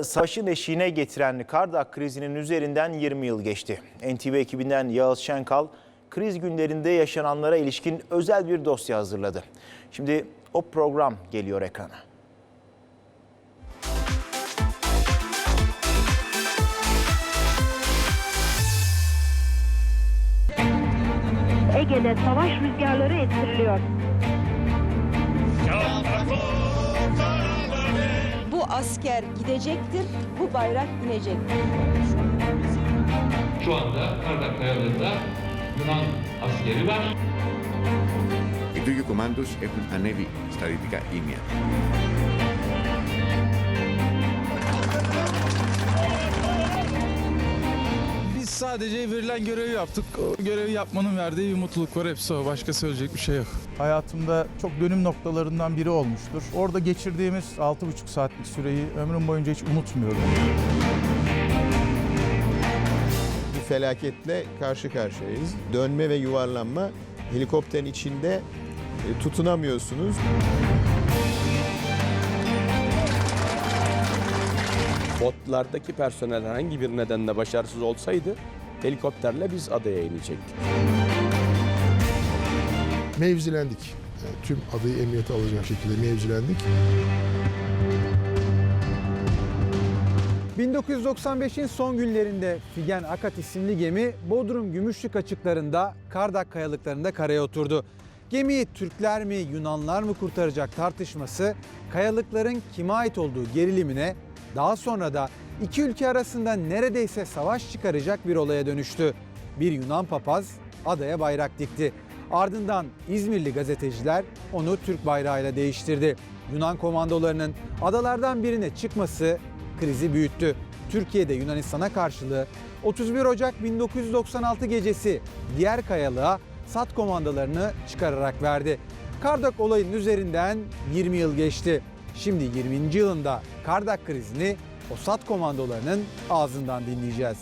Savaşın eşiğine getiren Kardak krizinin üzerinden 20 yıl geçti. NTV ekibinden Yağız Şenkal, kriz günlerinde yaşananlara ilişkin özel bir dosya hazırladı. Şimdi o program geliyor ekrana. Ege'de savaş rüzgarları estiriliyor. asker gidecektir, bu bayrak inecektir. Şu anda Kardak Kayaları'nda Yunan askeri var. Οι Τούρκοι κομμάντος έχουν ανέβει στα δυτικά ήμια. Sadece verilen görevi yaptık. O görevi yapmanın verdiği bir mutluluk var. Hepsi o. Başka söyleyecek bir şey yok. hayatımda çok dönüm noktalarından biri olmuştur. Orada geçirdiğimiz 6,5 saatlik süreyi ömrüm boyunca hiç unutmuyorum. bir felaketle karşı karşıyayız. Dönme ve yuvarlanma helikopterin içinde e, tutunamıyorsunuz. Botlardaki personel herhangi bir nedenle başarısız olsaydı helikopterle biz adaya inecektik. mevzilendik. Yani tüm adayı emniyete alacak şekilde mevzilendik. 1995'in son günlerinde Figen Akat isimli gemi Bodrum Gümüşlük açıklarında Kardak kayalıklarında karaya oturdu. Gemiyi Türkler mi Yunanlar mı kurtaracak tartışması kayalıkların kime ait olduğu gerilimine daha sonra da iki ülke arasında neredeyse savaş çıkaracak bir olaya dönüştü. Bir Yunan papaz adaya bayrak dikti. Ardından İzmirli gazeteciler onu Türk bayrağıyla değiştirdi. Yunan komandolarının adalardan birine çıkması krizi büyüttü. Türkiye'de Yunanistan'a karşılığı 31 Ocak 1996 gecesi diğer kayalığa SAT komandolarını çıkararak verdi. Kardak olayının üzerinden 20 yıl geçti. Şimdi 20. yılında Kardak krizini o SAT komandolarının ağzından dinleyeceğiz.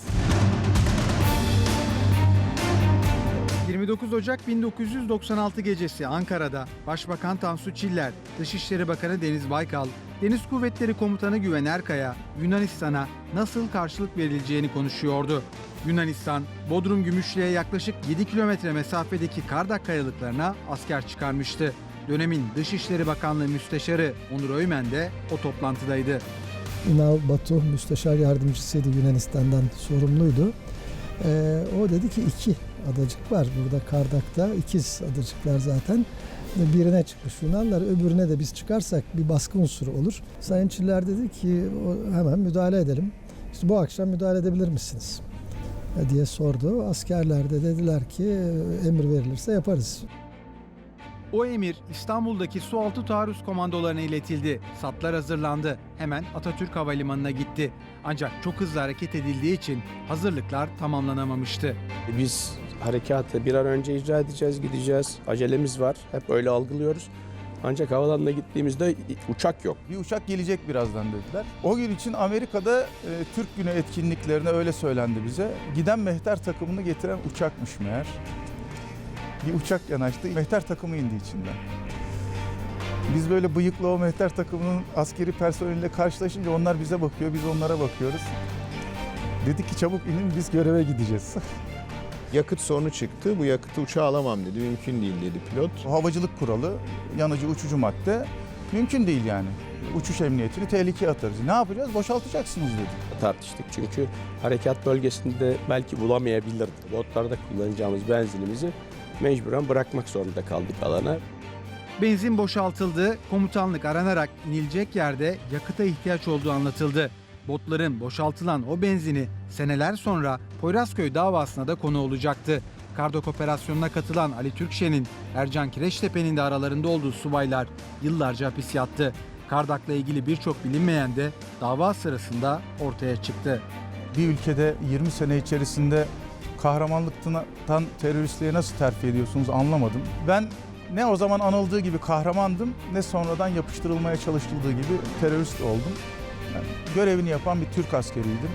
29 Ocak 1996 gecesi Ankara'da Başbakan Tansu Çiller, Dışişleri Bakanı Deniz Baykal, Deniz Kuvvetleri Komutanı Güven Erkaya Yunanistan'a nasıl karşılık verileceğini konuşuyordu. Yunanistan, Bodrum Gümüşlü'ye yaklaşık 7 kilometre mesafedeki Kardak kayalıklarına asker çıkarmıştı. Dönemin Dışişleri Bakanlığı Müsteşarı Onur Öymen de o toplantıdaydı. Ünal Batu müsteşar yardımcısıydı Yunanistan'dan sorumluydu. Ee, o dedi ki iki adacık var burada Kardak'ta ikiz adacıklar zaten. Birine çıkmış Yunanlar öbürüne de biz çıkarsak bir baskı unsuru olur. Sayın Çiller dedi ki hemen müdahale edelim. İşte bu akşam müdahale edebilir misiniz? Diye sordu. Askerler de dediler ki emir verilirse yaparız. O emir İstanbul'daki sualtı taarruz komandolarına iletildi. Satlar hazırlandı. Hemen Atatürk Havalimanı'na gitti. Ancak çok hızlı hareket edildiği için hazırlıklar tamamlanamamıştı. Biz harekatı bir an önce icra edeceğiz, gideceğiz. Acelemiz var. Hep öyle algılıyoruz. Ancak havalanına gittiğimizde uçak yok. Bir uçak gelecek birazdan dediler. O gün için Amerika'da e, Türk Günü etkinliklerine öyle söylendi bize. Giden mehter takımını getiren uçakmış meğer. Bir uçak yanaştı, mehter takımı indi içinden. Biz böyle bıyıklı o mehter takımının askeri personeliyle karşılaşınca onlar bize bakıyor, biz onlara bakıyoruz. Dedik ki çabuk inin biz göreve gideceğiz. Yakıt sorunu çıktı. Bu yakıtı uçağa alamam dedi. Mümkün değil dedi pilot. Havacılık kuralı, yanıcı uçucu madde mümkün değil yani. Uçuş emniyetini tehlikeye atarız. Ne yapacağız? Boşaltacaksınız dedi. Tartıştık çünkü harekat bölgesinde belki bulamayabilirdik. Botlarda kullanacağımız benzinimizi mecburen bırakmak zorunda kaldık alana. Benzin boşaltıldı, komutanlık aranarak inilecek yerde yakıta ihtiyaç olduğu anlatıldı. Botların boşaltılan o benzini seneler sonra Poyrazköy davasına da konu olacaktı. Kardok operasyonuna katılan Ali Türkşen'in Ercan Kireçtepe'nin de aralarında olduğu subaylar yıllarca hapis yattı. Kardak'la ilgili birçok bilinmeyen de dava sırasında ortaya çıktı. Bir ülkede 20 sene içerisinde kahramanlıktan teröristliğe nasıl terfi ediyorsunuz anlamadım. Ben ne o zaman anıldığı gibi kahramandım ne sonradan yapıştırılmaya çalışıldığı gibi terörist oldum. Yani görevini yapan bir Türk askeriydim.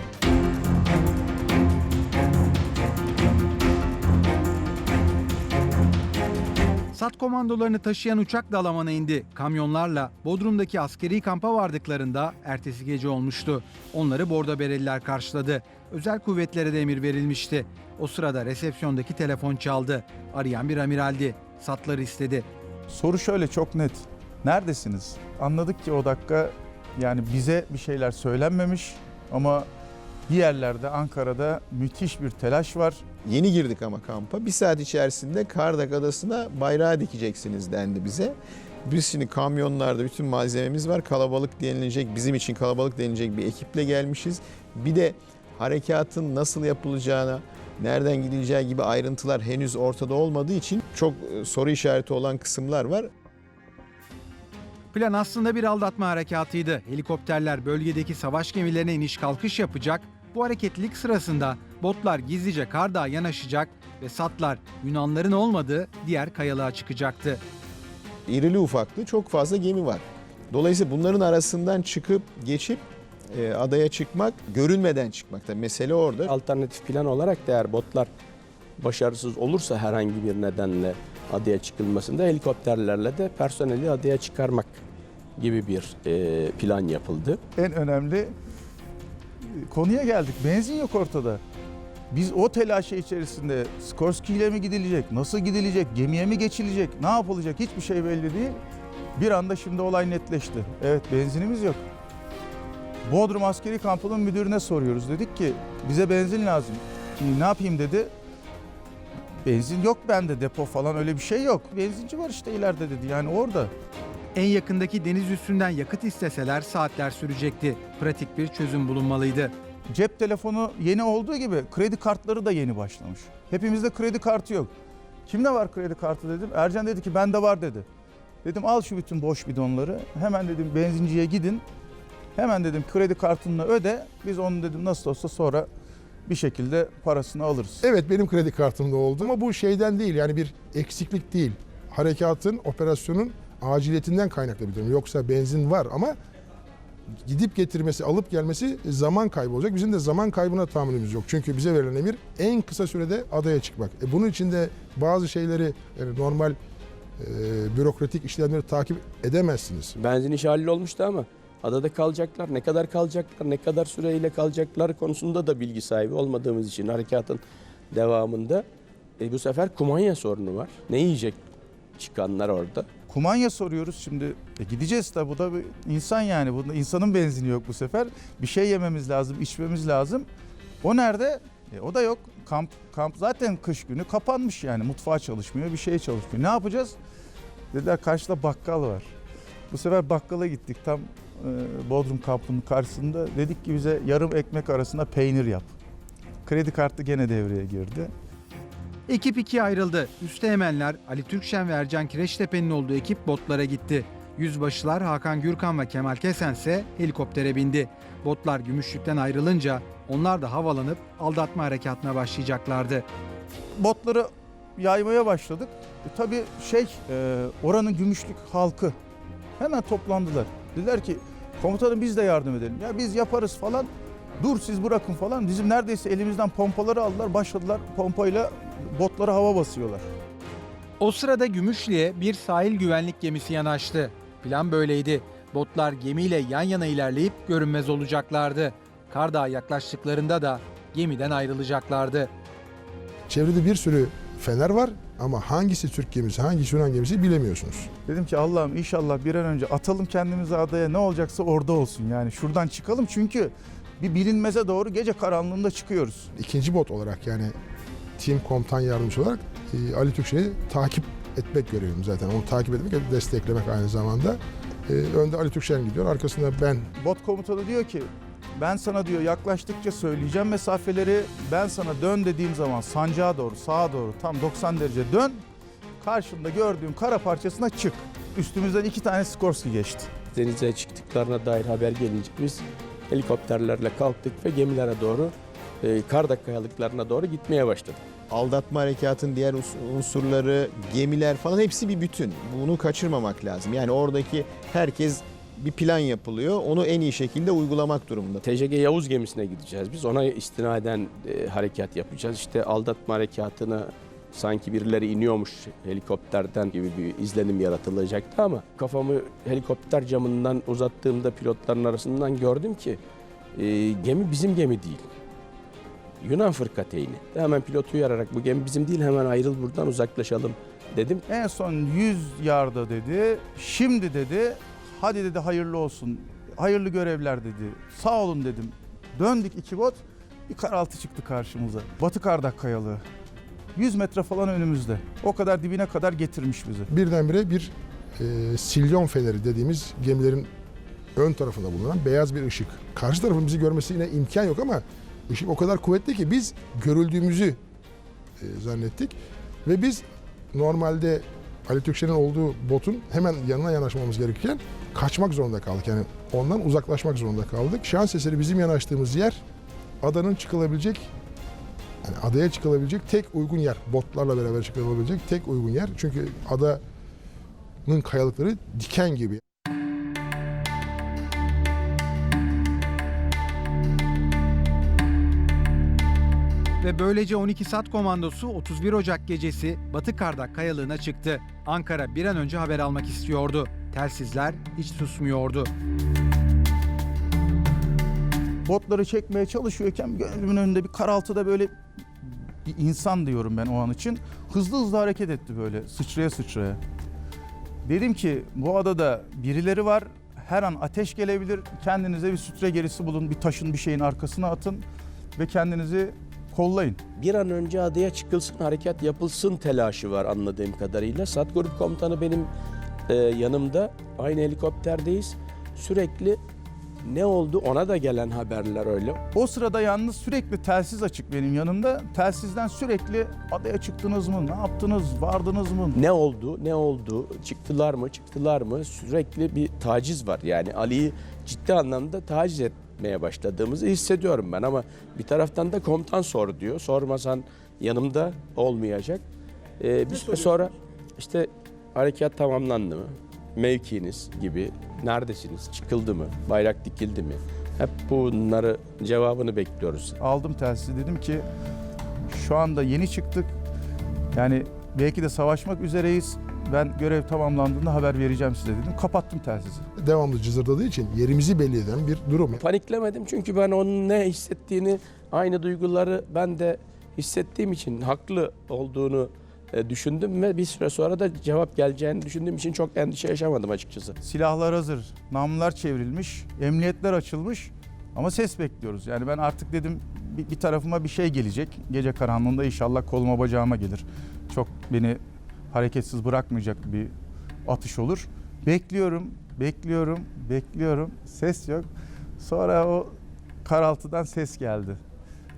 SAT komandolarını taşıyan uçak Dalaman'a indi. Kamyonlarla Bodrum'daki askeri kampa vardıklarında ertesi gece olmuştu. Onları bordo bereliler karşıladı. Özel kuvvetlere de emir verilmişti. O sırada resepsiyondaki telefon çaldı. Arayan bir amiraldi. SAT'ları istedi. Soru şöyle çok net. Neredesiniz? Anladık ki o dakika yani bize bir şeyler söylenmemiş ama bir yerlerde Ankara'da müthiş bir telaş var. Yeni girdik ama kampa. Bir saat içerisinde Kardak Adası'na bayrağı dikeceksiniz dendi bize. Biz şimdi kamyonlarda bütün malzememiz var. Kalabalık denilecek, bizim için kalabalık denilecek bir ekiple gelmişiz. Bir de harekatın nasıl yapılacağına, nereden gidileceği gibi ayrıntılar henüz ortada olmadığı için çok e, soru işareti olan kısımlar var. Plan aslında bir aldatma harekatıydı. Helikopterler bölgedeki savaş gemilerine iniş kalkış yapacak. Bu hareketlilik sırasında botlar gizlice Kardağa yanaşacak ve SAT'lar Yunanların olmadığı diğer kayalığa çıkacaktı. irili ufaklı çok fazla gemi var. Dolayısıyla bunların arasından çıkıp geçip e, adaya çıkmak, görünmeden çıkmak da mesele orada. Alternatif plan olarak da eğer botlar başarısız olursa herhangi bir nedenle adaya çıkılmasında helikopterlerle de personeli adaya çıkarmak gibi bir e, plan yapıldı. En önemli e, konuya geldik. Benzin yok ortada. Biz o telaşı içerisinde Skorsky ile mi gidilecek, nasıl gidilecek, gemiye mi geçilecek, ne yapılacak hiçbir şey belli değil. Bir anda şimdi olay netleşti. Evet benzinimiz yok. Bodrum Askeri Kampı'nın müdürüne soruyoruz. Dedik ki bize benzin lazım. "İyi, Ne yapayım dedi. Benzin yok bende depo falan öyle bir şey yok. Benzinci var işte ileride dedi yani orada. En yakındaki deniz üstünden yakıt isteseler saatler sürecekti. Pratik bir çözüm bulunmalıydı. Cep telefonu yeni olduğu gibi kredi kartları da yeni başlamış. Hepimizde kredi kartı yok. Kimde var kredi kartı dedim. Ercan dedi ki bende var dedi. Dedim al şu bütün boş bidonları. Hemen dedim benzinciye gidin. Hemen dedim kredi kartını öde. Biz onu dedim nasıl olsa sonra bir şekilde parasını alırız. Evet benim kredi kartımda oldu ama bu şeyden değil yani bir eksiklik değil. Harekatın, operasyonun aciliyetinden kaynaklı bir durum. Yoksa benzin var ama gidip getirmesi, alıp gelmesi zaman kaybı olacak. Bizim de zaman kaybına tahammülümüz yok. Çünkü bize verilen emir en kısa sürede adaya çıkmak. E bunun için de bazı şeyleri yani normal e, bürokratik işlemleri takip edemezsiniz. Benzin işi hallolmuştu ama adada kalacaklar, ne kadar kalacaklar, ne kadar süreyle kalacaklar konusunda da bilgi sahibi olmadığımız için harekatın devamında e, bu sefer kumanya sorunu var. Ne yiyecek çıkanlar orada? Kumanya soruyoruz şimdi. E gideceğiz tabi bu da bir insan yani. Bunda insanın benzini yok bu sefer. Bir şey yememiz lazım, içmemiz lazım. O nerede? E o da yok. Kamp kamp zaten kış günü kapanmış yani. Mutfağa çalışmıyor, bir şeye çalışmıyor. Ne yapacağız? Dediler karşıda bakkal var. Bu sefer bakkala gittik tam Bodrum kampının karşısında. Dedik ki bize yarım ekmek arasında peynir yap. Kredi kartı gene devreye girdi. Ekip ikiye ayrıldı. Üsteğmenler Ali Türkşen ve Ercan Kireçtepe'nin olduğu ekip botlara gitti. Yüzbaşılar Hakan Gürkan ve Kemal Kesen ise helikoptere bindi. Botlar Gümüşlük'ten ayrılınca onlar da havalanıp aldatma harekatına başlayacaklardı. botları yaymaya başladık. E, tabii şey e, oranın gümüşlük halkı hemen toplandılar. Dediler ki komutanım biz de yardım edelim. Ya biz yaparız falan. Dur siz bırakın falan. Bizim neredeyse elimizden pompaları aldılar. Başladılar pompayla botlara hava basıyorlar. O sırada Gümüşlü'ye bir sahil güvenlik gemisi yanaştı. Plan böyleydi. Botlar gemiyle yan yana ilerleyip görünmez olacaklardı. Kardağa yaklaştıklarında da gemiden ayrılacaklardı. Çevrede bir sürü fener var ama hangisi Türk gemisi, hangisi Yunan gemisi bilemiyorsunuz. Dedim ki Allah'ım inşallah bir an önce atalım kendimizi adaya ne olacaksa orada olsun. Yani şuradan çıkalım çünkü bir bilinmeze doğru gece karanlığında çıkıyoruz. İkinci bot olarak yani tim komutan yardımcısı olarak e, Ali Türkçe'yi takip etmek görevim zaten. Onu takip etmek ve desteklemek aynı zamanda. E, önde Ali Türkçen gidiyor, arkasında ben. Bot komutanı diyor ki ben sana diyor yaklaştıkça söyleyeceğim mesafeleri. Ben sana dön dediğim zaman sancağa doğru, sağa doğru tam 90 derece dön. Karşımda gördüğüm kara parçasına çık. Üstümüzden iki tane Skorsky geçti. Denize çıktıklarına dair haber gelince biz helikopterlerle kalktık ve gemilere doğru e, Kardak kayalıklarına doğru gitmeye başladık. aldatma harekatın diğer unsurları, gemiler falan hepsi bir bütün. Bunu kaçırmamak lazım. Yani oradaki herkes bir plan yapılıyor. Onu en iyi şekilde uygulamak durumunda. TCG Yavuz gemisine gideceğiz biz. Ona istinaden e, harekat yapacağız. İşte aldatma harekatını sanki birileri iniyormuş helikopterden gibi bir izlenim yaratılacaktı ama kafamı helikopter camından uzattığımda pilotların arasından gördüm ki e, gemi bizim gemi değil. Yunan fırkateyni. Hemen pilotu uyararak bu gemi bizim değil hemen ayrıl buradan uzaklaşalım dedim. En son 100 yarda dedi. Şimdi dedi hadi dedi hayırlı olsun. Hayırlı görevler dedi. Sağ olun dedim. Döndük iki bot. Bir karaltı çıktı karşımıza. Batı Kardak Kayalığı. 100 metre falan önümüzde. O kadar dibine kadar getirmiş bizi. Birdenbire bir e, silyon feneri dediğimiz gemilerin ön tarafında bulunan beyaz bir ışık. Karşı tarafın bizi görmesine imkan yok ama ışık o kadar kuvvetli ki biz görüldüğümüzü e, zannettik. Ve biz normalde Ali Türkçen'in olduğu botun hemen yanına yanaşmamız gerekirken kaçmak zorunda kaldık. Yani ondan uzaklaşmak zorunda kaldık. Şans eseri bizim yanaştığımız yer adanın çıkılabilecek yani adaya çıkılabilecek tek uygun yer. Botlarla beraber çıkılabilecek tek uygun yer. Çünkü adanın kayalıkları diken gibi. Ve böylece 12 Sat Komandosu 31 Ocak gecesi Batı Kardak Kayalığı'na çıktı. Ankara bir an önce haber almak istiyordu. Telsizler hiç susmuyordu. Botları çekmeye çalışıyorken gözümün önünde bir karaltıda böyle bir insan diyorum ben o an için. Hızlı hızlı hareket etti böyle sıçraya sıçraya. Dedim ki bu adada birileri var. Her an ateş gelebilir. Kendinize bir sütre gerisi bulun. Bir taşın bir şeyin arkasına atın ve kendinizi kollayın. Bir an önce adaya çıkılsın, harekat yapılsın telaşı var anladığım kadarıyla. Sat Grup Komutanı benim e, yanımda. Aynı helikopterdeyiz. Sürekli ne oldu ona da gelen haberler öyle. O sırada yalnız sürekli telsiz açık benim yanımda. Telsizden sürekli adaya çıktınız mı? Ne yaptınız? Vardınız mı? Ne oldu, ne oldu, çıktılar mı, çıktılar mı sürekli bir taciz var. Yani Ali'yi ciddi anlamda taciz etmeye başladığımızı hissediyorum ben ama bir taraftan da komutan sor diyor. Sormasan yanımda olmayacak. Ee, bir süre sonra işte harekat tamamlandı mı? Mevkiniz gibi neredesiniz? Çıkıldı mı? Bayrak dikildi mi? Hep bunları cevabını bekliyoruz. Aldım telsizi dedim ki şu anda yeni çıktık. Yani belki de savaşmak üzereyiz. Ben görev tamamlandığında haber vereceğim size dedim. Kapattım telsizi. Devamlı cızırdadığı için yerimizi belli eden bir durum. Paniklemedim çünkü ben onun ne hissettiğini, aynı duyguları ben de hissettiğim için haklı olduğunu e, düşündüm ve bir süre sonra da cevap geleceğini düşündüğüm için çok endişe yaşamadım açıkçası. Silahlar hazır, namlular çevrilmiş, emniyetler açılmış ama ses bekliyoruz. Yani ben artık dedim bir, bir tarafıma bir şey gelecek. Gece karanlığında inşallah koluma bacağıma gelir. Çok beni hareketsiz bırakmayacak bir atış olur. Bekliyorum, bekliyorum, bekliyorum. Ses yok. Sonra o karaltıdan ses geldi.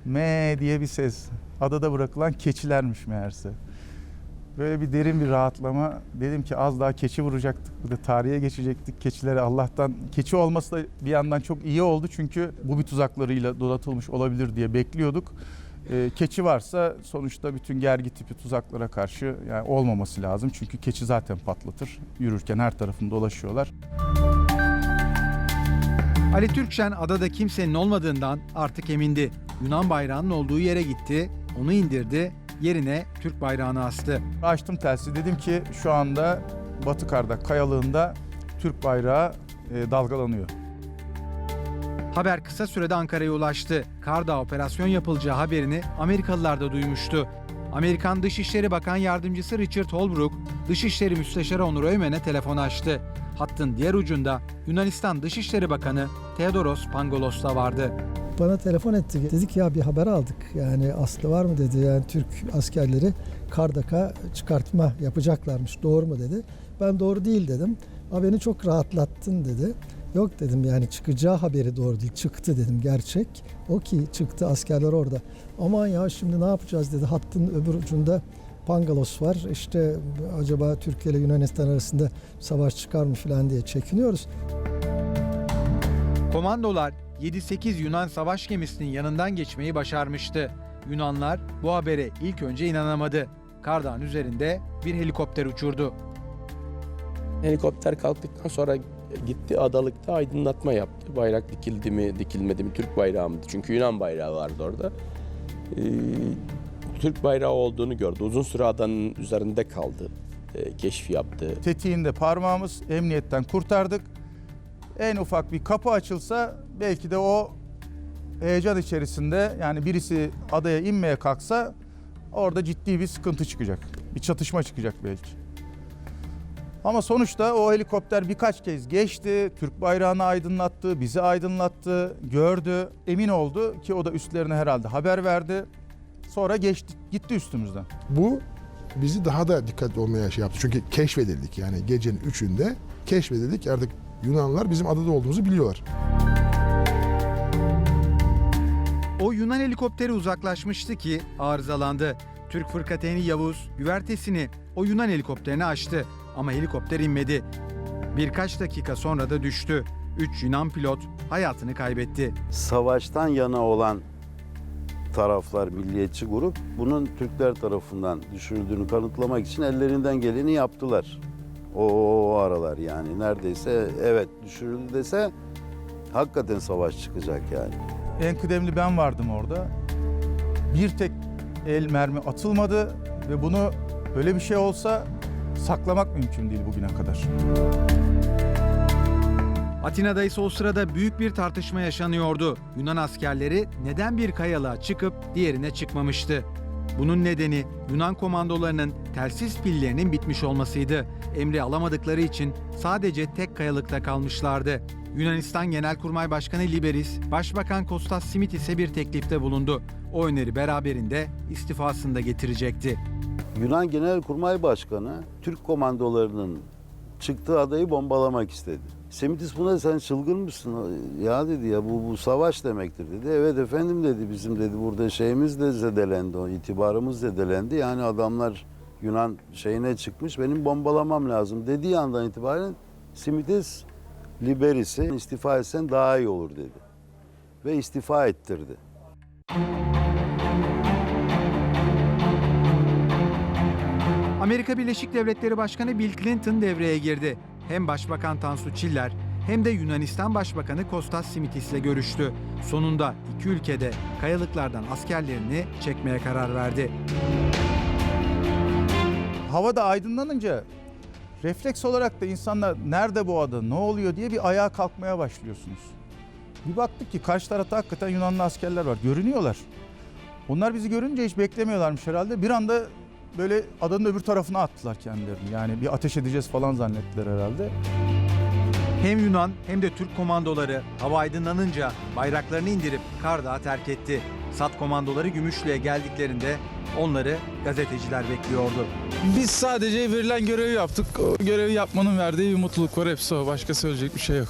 Me diye bir ses. Adada bırakılan keçilermiş meğerse. Böyle bir derin bir rahatlama. Dedim ki az daha keçi vuracaktık. Bir de tarihe geçecektik. Keçileri Allah'tan keçi olması da bir yandan çok iyi oldu. Çünkü bu bir tuzaklarıyla donatılmış olabilir diye bekliyorduk. Ee, keçi varsa sonuçta bütün gergi tipi tuzaklara karşı yani olmaması lazım. Çünkü keçi zaten patlatır. Yürürken her tarafını dolaşıyorlar. Ali Türkşen adada kimsenin olmadığından artık emindi. Yunan bayrağının olduğu yere gitti, onu indirdi, yerine Türk bayrağını astı. Açtım telsizi dedim ki şu anda Batı Kardak kayalığında Türk bayrağı e, dalgalanıyor. Haber kısa sürede Ankara'ya ulaştı. Kardağ operasyon yapılacağı haberini Amerikalılar da duymuştu. Amerikan Dışişleri Bakan Yardımcısı Richard Holbrooke, Dışişleri Müsteşarı Onur Öymen'e telefon açtı. Hattın diğer ucunda Yunanistan Dışişleri Bakanı Theodoros Pangolos da vardı. Bana telefon etti. Dedik ya bir haber aldık. Yani aslı var mı dedi. Yani Türk askerleri Kardak'a çıkartma yapacaklarmış. Doğru mu dedi. Ben doğru değil dedim. Ama beni çok rahatlattın dedi. Yok dedim yani çıkacağı haberi doğru değil. Çıktı dedim gerçek. O ki çıktı askerler orada. Aman ya şimdi ne yapacağız dedi. Hattın öbür ucunda Pangalos var. İşte acaba Türkiye ile Yunanistan arasında savaş çıkar mı falan diye çekiniyoruz. Komandolar 7-8 Yunan savaş gemisinin yanından geçmeyi başarmıştı. Yunanlar bu habere ilk önce inanamadı. Kardağın üzerinde bir helikopter uçurdu. Helikopter kalktıktan sonra gitti adalıkta aydınlatma yaptı. Bayrak dikildi mi, dikilmedi mi, Türk bayrağı mıydı? Çünkü Yunan bayrağı vardı orada. Ee, Türk bayrağı olduğunu gördü. Uzun süre adanın üzerinde kaldı. E, keşfi yaptı. Tetiğinde parmağımız emniyetten kurtardık. En ufak bir kapı açılsa belki de o heyecan içerisinde yani birisi adaya inmeye kalksa orada ciddi bir sıkıntı çıkacak. Bir çatışma çıkacak belki. Ama sonuçta o helikopter birkaç kez geçti, Türk bayrağını aydınlattı, bizi aydınlattı, gördü, emin oldu ki o da üstlerine herhalde haber verdi. Sonra geçti, gitti üstümüzden. Bu bizi daha da dikkatli olmaya şey yaptı. Çünkü keşfedildik yani gecenin üçünde keşfedildik. Artık Yunanlılar bizim adada olduğumuzu biliyorlar. O Yunan helikopteri uzaklaşmıştı ki arızalandı. Türk fırkateyni Yavuz güvertesini o Yunan helikopterine açtı ama helikopter inmedi. Birkaç dakika sonra da düştü. Üç Yunan pilot hayatını kaybetti. savaştan yana olan taraflar, milliyetçi grup bunun Türkler tarafından düşürüldüğünü kanıtlamak için ellerinden geleni yaptılar. O, o, o aralar yani neredeyse evet düşürüldü dese hakikaten savaş çıkacak yani. En kıdemli ben vardım orada. Bir tek el mermi atılmadı ve bunu böyle bir şey olsa saklamak mümkün değil bugüne kadar. Atina'da ise o sırada büyük bir tartışma yaşanıyordu. Yunan askerleri neden bir kayalığa çıkıp diğerine çıkmamıştı? Bunun nedeni Yunan komandolarının telsiz pillerinin bitmiş olmasıydı. Emri alamadıkları için sadece tek kayalıkta kalmışlardı. Yunanistan Genelkurmay Başkanı Liberis, Başbakan Kostas Simitis'e bir teklifte bulundu. O öneri beraberinde istifasını da getirecekti. Yunan Genelkurmay Başkanı Türk komandolarının çıktığı adayı bombalamak istedi. Semitis buna sen çılgın mısın? Ya dedi ya bu, bu savaş demektir dedi. Evet efendim dedi bizim dedi burada şeyimiz de zedelendi, o itibarımız zedelendi. Yani adamlar Yunan şeyine çıkmış benim bombalamam lazım dediği andan itibaren Simitis Liberis'i istifa etsen daha iyi olur dedi. Ve istifa ettirdi. Amerika Birleşik Devletleri Başkanı Bill Clinton devreye girdi. Hem Başbakan Tansu Çiller hem de Yunanistan Başbakanı Kostas Simitis ile görüştü. Sonunda iki ülkede kayalıklardan askerlerini çekmeye karar verdi. Havada aydınlanınca refleks olarak da insanlar nerede bu ada, ne oluyor diye bir ayağa kalkmaya başlıyorsunuz. Bir baktık ki karşı tarafta hakikaten Yunanlı askerler var. Görünüyorlar. Onlar bizi görünce hiç beklemiyorlarmış herhalde. Bir anda böyle adanın öbür tarafına attılar kendilerini. Yani bir ateş edeceğiz falan zannettiler herhalde. Hem Yunan hem de Türk komandoları hava aydınlanınca bayraklarını indirip Kardağı terk etti. Sat komandoları Gümüşlü'ye geldiklerinde onları gazeteciler bekliyordu. Biz sadece verilen görevi yaptık. O görevi yapmanın verdiği bir mutluluk var. Hepsi o. Başka söyleyecek bir şey yok.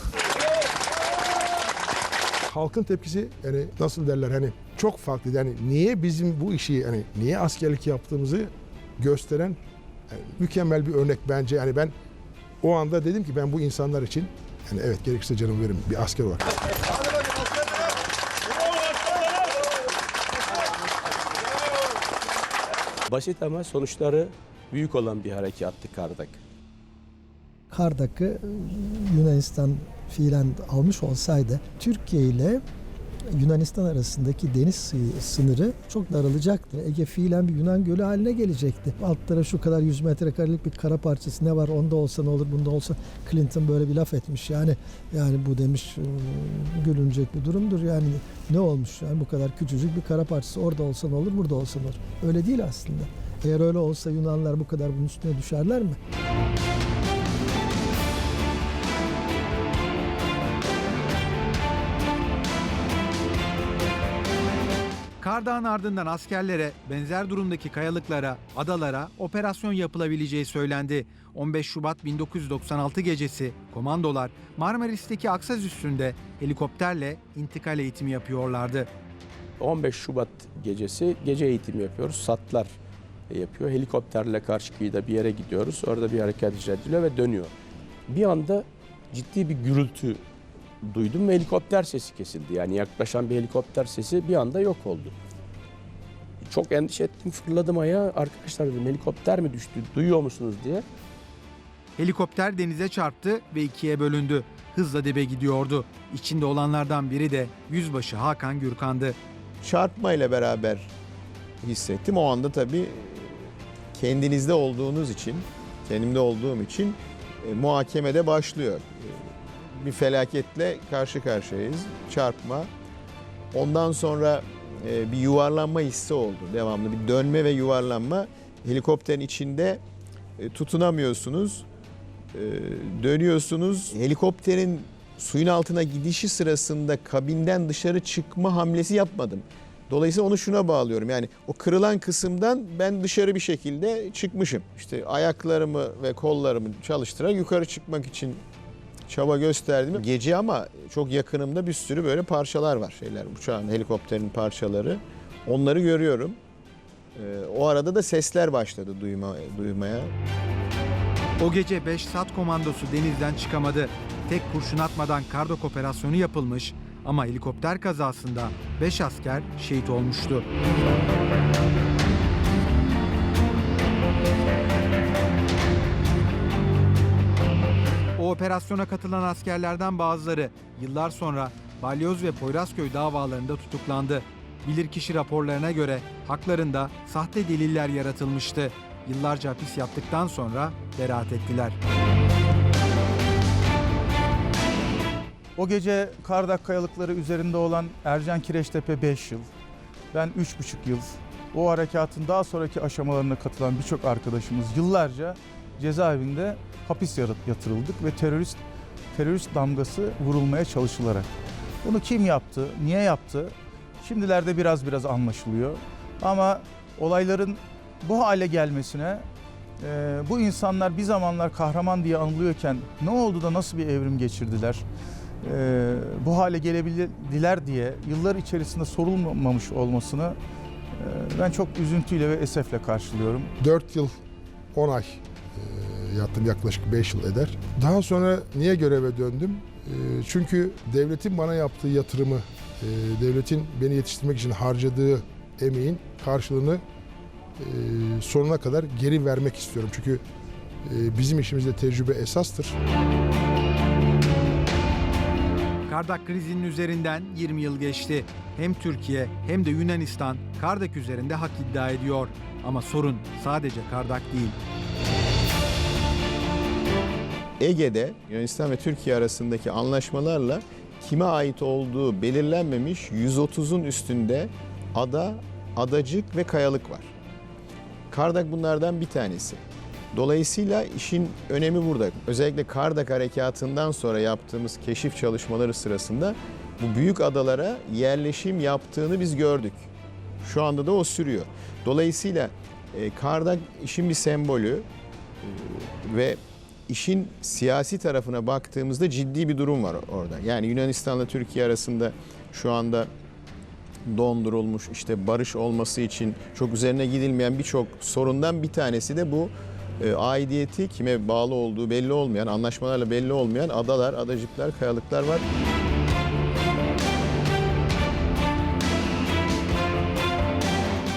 Halkın tepkisi yani nasıl derler hani çok farklı. Yani niye bizim bu işi hani niye askerlik yaptığımızı gösteren yani mükemmel bir örnek bence. Yani ben o anda dedim ki ben bu insanlar için yani evet gerekirse canımı veririm bir asker olarak. Basit ama sonuçları büyük olan bir harekattı Kardak. Kardak'ı Yunanistan fiilen almış olsaydı Türkiye ile Yunanistan arasındaki deniz sı- sınırı çok daralacaktı. Ege fiilen bir Yunan gölü haline gelecekti. Alt tarafı şu kadar 100 metrekarelik bir kara parçası ne var onda olsa ne olur bunda olsa Clinton böyle bir laf etmiş yani yani bu demiş e, gülünecek bir durumdur yani ne olmuş yani bu kadar küçücük bir kara parçası orada olsa ne olur burada olsa ne olur öyle değil aslında. Eğer öyle olsa Yunanlar bu kadar bunun üstüne düşerler mi? Kardağ'ın ardından askerlere benzer durumdaki kayalıklara, adalara operasyon yapılabileceği söylendi. 15 Şubat 1996 gecesi komandolar Marmaris'teki Aksaz üstünde helikopterle intikal eğitimi yapıyorlardı. 15 Şubat gecesi gece eğitimi yapıyoruz. Satlar yapıyor. Helikopterle karşı kıyıda bir yere gidiyoruz. Orada bir hareket icra ediliyor ve dönüyor. Bir anda ciddi bir gürültü duydum ve helikopter sesi kesildi. Yani yaklaşan bir helikopter sesi bir anda yok oldu. Çok endişe ettim, fırladım ayağa. Arkadaşlar dedim helikopter mi düştü, duyuyor musunuz diye. Helikopter denize çarptı ve ikiye bölündü. Hızla dibe gidiyordu. İçinde olanlardan biri de Yüzbaşı Hakan Gürkan'dı. Çarpmayla beraber hissettim. O anda tabii kendinizde olduğunuz için, kendimde olduğum için e, muhakemede başlıyor. E, bir felaketle karşı karşıyayız. Çarpma. Ondan sonra bir yuvarlanma hissi oldu. Devamlı bir dönme ve yuvarlanma. Helikopterin içinde e, tutunamıyorsunuz. E, dönüyorsunuz. Helikopterin suyun altına gidişi sırasında kabinden dışarı çıkma hamlesi yapmadım. Dolayısıyla onu şuna bağlıyorum. Yani o kırılan kısımdan ben dışarı bir şekilde çıkmışım. İşte ayaklarımı ve kollarımı çalıştırarak yukarı çıkmak için çaba gösterdim. Gece ama çok yakınımda bir sürü böyle parçalar var. Şeyler uçağın, helikopterin parçaları. Onları görüyorum. Ee, o arada da sesler başladı duyma, duymaya. O gece 5 SAT komandosu denizden çıkamadı. Tek kurşun atmadan kardok operasyonu yapılmış ama helikopter kazasında 5 asker şehit olmuştu. O operasyona katılan askerlerden bazıları yıllar sonra Balyoz ve Poyrazköy davalarında tutuklandı. Bilirkişi raporlarına göre haklarında sahte deliller yaratılmıştı. Yıllarca hapis yattıktan sonra beraat ettiler. O gece Kardak kayalıkları üzerinde olan Ercan Kireçtepe 5 yıl, ben 3,5 yıl, o harekatın daha sonraki aşamalarına katılan birçok arkadaşımız yıllarca cezaevinde hapis yatırıldık ve terörist terörist damgası vurulmaya çalışılarak. Bunu kim yaptı, niye yaptı? Şimdilerde biraz biraz anlaşılıyor. Ama olayların bu hale gelmesine e, bu insanlar bir zamanlar kahraman diye anılıyorken ne oldu da nasıl bir evrim geçirdiler? e, bu hale gelebildiler diye yıllar içerisinde sorulmamış olmasını e, ben çok üzüntüyle ve esefle karşılıyorum. 4 yıl 10 ay yattım yaklaşık 5 yıl eder. Daha sonra niye göreve döndüm? E, Çünkü devletin bana yaptığı yatırımı, e, devletin beni yetiştirmek için harcadığı emeğin karşılığını e, sonuna kadar geri vermek istiyorum. Çünkü e, bizim işimizde tecrübe esastır. Kardak krizinin üzerinden 20 yıl geçti. Hem Türkiye hem de Yunanistan Kardak üzerinde hak iddia ediyor. Ama sorun sadece Kardak değil. Ege'de Yunanistan ve Türkiye arasındaki anlaşmalarla kime ait olduğu belirlenmemiş 130'un üstünde ada, adacık ve kayalık var. Kardak bunlardan bir tanesi. Dolayısıyla işin önemi burada. Özellikle Kardak harekatından sonra yaptığımız keşif çalışmaları sırasında bu büyük adalara yerleşim yaptığını biz gördük. Şu anda da o sürüyor. Dolayısıyla e, Kardak işin bir sembolü e, ve işin siyasi tarafına baktığımızda ciddi bir durum var orada. Yani Yunanistan'la Türkiye arasında şu anda dondurulmuş işte barış olması için çok üzerine gidilmeyen birçok sorundan bir tanesi de bu e, aidiyeti kime bağlı olduğu belli olmayan, anlaşmalarla belli olmayan adalar, adacıklar, kayalıklar var.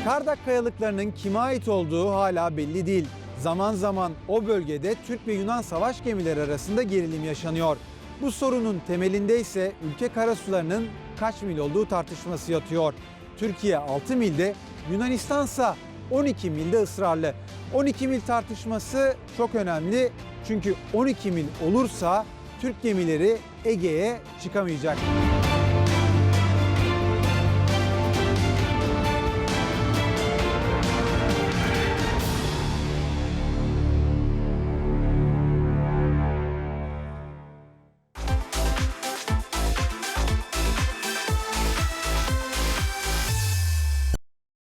Kardak kayalıklarının kime ait olduğu hala belli değil. Zaman zaman o bölgede Türk ve Yunan savaş gemileri arasında gerilim yaşanıyor. Bu sorunun temelinde ise ülke karasularının kaç mil olduğu tartışması yatıyor. Türkiye 6 milde, Yunanistan ise 12 milde ısrarlı. 12 mil tartışması çok önemli çünkü 12 mil olursa Türk gemileri Ege'ye çıkamayacak.